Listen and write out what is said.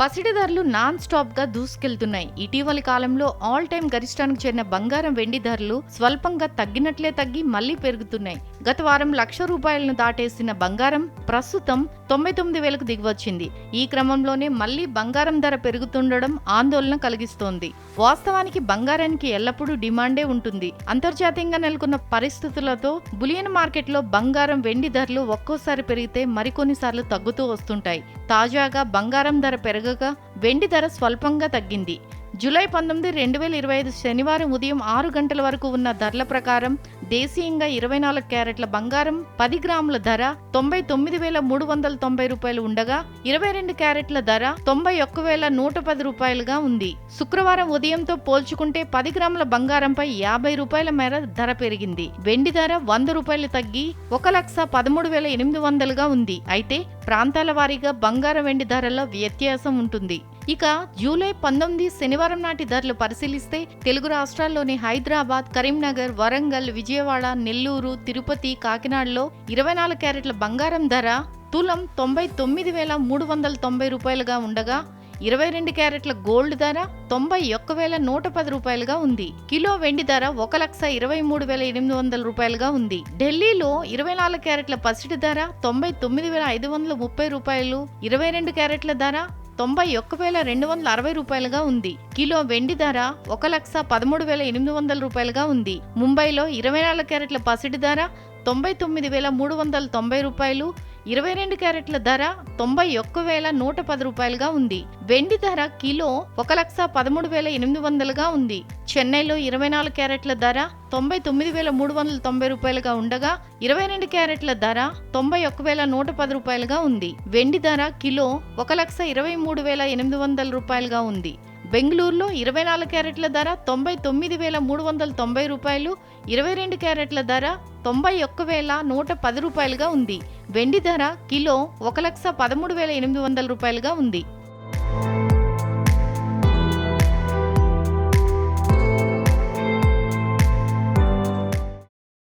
పసిడి ధరలు నాన్ స్టాప్గా దూసుకెళ్తున్నాయి. ఇటీవలి కాలంలో ఆల్ టైమ్ గరిష్టానికి చేరిన బంగారం వెండి ధరలు స్వల్పంగా తగ్గినట్లే తగ్గి మళ్ళీ పెరుగుతున్నాయి. గత వారం లక్ష రూపాయలను దాటేసిన బంగారం ప్రస్తుతం తొంభై తొమ్మిది వేలకు దిగివచ్చింది. ఈ క్రమంలోనే మళ్ళీ బంగారం ధర పెరుగుతుండడం ఆందోళన కలిగిస్తోంది. వాస్తవానికి బంగారానికి ఎల్లప్పుడూ డిమాండే ఉంటుంది. అంతర్జాతీయంగా నెలకొన్న పరిస్థితులతో బులియన్ మార్కెట్లో బంగారం వెండి ధరలు ఒక్కోసారి పెరిగితే మరికొన్నిసార్లు తగ్గుతూ వస్తుంటాయి. తాజాగా బంగారం ధర పెరగగా వెండి ధర స్వల్పంగా తగ్గింది. జూలై పంతొమ్మిది రెండు వేల ఇరవై ఐదు శనివారం ఉదయం ఆరు గంటల వరకు ఉన్న ధరల ప్రకారం దేశీయంగా ఇరవై నాలుగు క్యారెట్ల బంగారం పది గ్రాముల ధర తొంభై తొమ్మిది వేల మూడు వందల తొంభై రూపాయలు ఉండగా ఇరవై రెండు క్యారెట్ల ధర తొంభై ఒక్క వేల నూట పది రూపాయలుగా ఉంది. శుక్రవారం ఉదయంతో పోల్చుకుంటే పది గ్రాముల బంగారంపై యాభై రూపాయల మేర ధర పెరిగింది. వెండి ధర వంద రూపాయలు తగ్గి ఒక లక్ష పదమూడు వేల ఎనిమిది వందలుగా ఉంది. అయితే ప్రాంతాల వారీగా బంగారం వెండి ధరల్లో వ్యత్యాసం ఉంటుంది. ఇక జూలై పంతొమ్మిది శనివారం నాటి ధరలు పరిశీలిస్తే తెలుగు రాష్ట్రాల్లోని హైదరాబాద్ కరీంనగర్ వరంగల్ విజయవాడ నెల్లూరు తిరుపతి కాకినాడలో ఇరవై నాలుగు క్యారెట్ల బంగారం ధర తులం తొంభై తొమ్మిది వేల మూడు వందల తొంభై రూపాయలుగా ఉండగా ఇరవై రెండు క్యారెట్ల గోల్డ్ ధర తొంభై ఒక్క వేల నూట పది రూపాయలుగా ఉంది. కిలో వెండి ధర ఒక లక్ష ఇరవై మూడు వేల ఎనిమిది వందల రూపాయలుగా ఉంది. ఢిల్లీలో ఇరవై నాలుగు క్యారెట్ల పసిడి ధర తొంభై తొమ్మిది వేల ఐదు వందల ముప్పై రూపాయలు. ఇరవై రెండు క్యారెట్ల ధర తొంభై ఒక్క వేల రెండు వందల అరవై రూపాయలుగా ఉంది. కిలో వెండి ధర ఒక లక్ష పదమూడు వేల ఎనిమిది వందల రూపాయలుగా ఉంది. ముంబైలో ఇరవై నాలుగు క్యారెట్ల పసిడి ధర తొంభై తొమ్మిది వేల మూడు వందల తొంభై రూపాయలు. ఇరవై రెండు క్యారెట్ల ధర తొంభై ఒక్క వేల నూట పది రూపాయలుగా ఉంది. వెండి ధర కిలో ఒక లక్ష పదమూడు వేల ఎనిమిది వందలుగా ఉంది. చెన్నైలో ఇరవై నాలుగు క్యారెట్ల ధర తొంభై తొమ్మిది వేల మూడు వందల తొంభై రూపాయలుగా ఉండగా ఇరవై రెండు క్యారెట్ల ధర తొంభై ఒక్క వేల నూట పది రూపాయలుగా ఉంది. వెండి ధర కిలో ఒక లక్ష ఇరవై మూడు వేల ఎనిమిది వందల రూపాయలుగా ఉంది. బెంగళూరులో ఇరవై నాలుగు క్యారెట్ల ధర తొంభై తొమ్మిది వేల మూడు వందల తొంభై రూపాయలు ఇరవై రెండు క్యారెట్ల ధర తొంభై ఒక్క వేల నూట పది రూపాయలుగా ఉంది. వెండి ధర కిలో ఒక లక్ష పదమూడు వేల ఎనిమిది వందల రూపాయలుగా ఉంది.